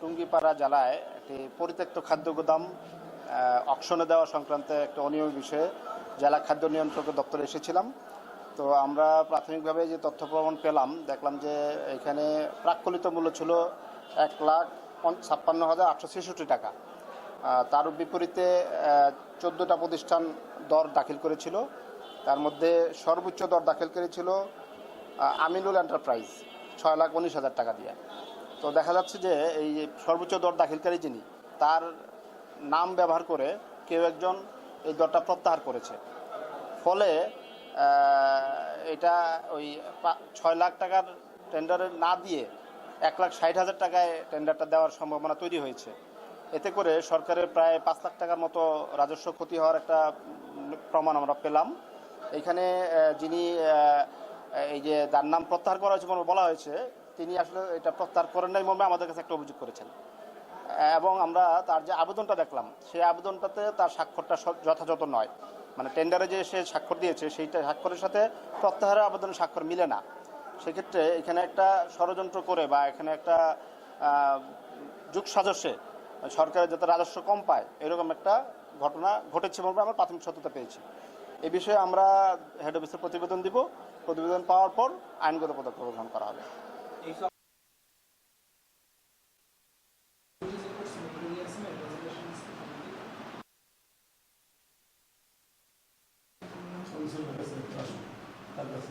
টুঙ্গিপাড়া জেলায় একটি পরিত্যক্ত খাদ্য গোদাম অকশনে দেওয়া সংক্রান্ত একটা অনিয়ম বিষয়ে জেলা খাদ্য নিয়ন্ত্রক দপ্তরে এসেছিলাম। তো আমরা প্রাথমিকভাবে যে তথ্য প্রমাণ পেলাম, দেখলাম যে এখানে প্রাক্কলিত মূল্য ছিল এক লাখ ছাপ্পান্ন হাজার আটশো ছেষট্টি টাকা। তার বিপরীতে চোদ্দোটা প্রতিষ্ঠান দর দাখিল করেছিল। তার মধ্যে সর্বোচ্চ দর দাখিল করেছিল আমিনুল এন্টারপ্রাইজ, ছয় লাখ উনিশ হাজার টাকা দিয়ে। তো দেখা যাচ্ছে যে এই সর্বোচ্চ দর দাখিলকারী যিনি, তার নাম ব্যবহার করে কেউ একজন এই দরটা প্রত্যাহার করেছে। ফলে এটা ওই ছয় লাখ টাকার টেন্ডারে না দিয়ে এক লাখ ষাট হাজার টাকায় টেন্ডারটা দেওয়ার সম্ভাবনা তৈরি হয়েছে। এতে করে সরকারের প্রায় পাঁচ লাখ টাকার মতো রাজস্ব ক্ষতি হওয়ার একটা প্রমাণ আমরা পেলাম। এখানে যিনি এই যে যার নাম প্রত্যাহার করা হয়েছে বলা হয়েছে তিনি আসলে এটা প্রত্যাহার করেন নাই মর্মে আমাদের কাছে একটা অভিযোগ করেছেন। এবং আমরা তার যে আবেদনটা দেখলাম, সেই আবেদনটাতে তার স্বাক্ষরটা যথাযথ নয়। মানে টেন্ডারে যে সে স্বাক্ষর দিয়েছে, সেইটা স্বাক্ষরের সাথে প্রত্যাহারের আবেদনের স্বাক্ষর মিলে না। সেক্ষেত্রে এখানে একটা ষড়যন্ত্র করে বা এখানে একটা যুগ সাজসে সরকারের যাতে রাজস্ব কম পায়, এরকম একটা ঘটনা ঘটেছে বলে আমরা প্রাথমিক সত্যতা পেয়েছি। এ বিষয়ে আমরা হেড অফিসের প্রতিবেদন দিব। প্রতিবেদন পাওয়ার পর আইনগত পদক্ষেপ গ্রহণ করা হবে। হুজুরের কাছে একটু আসুন তার কাছে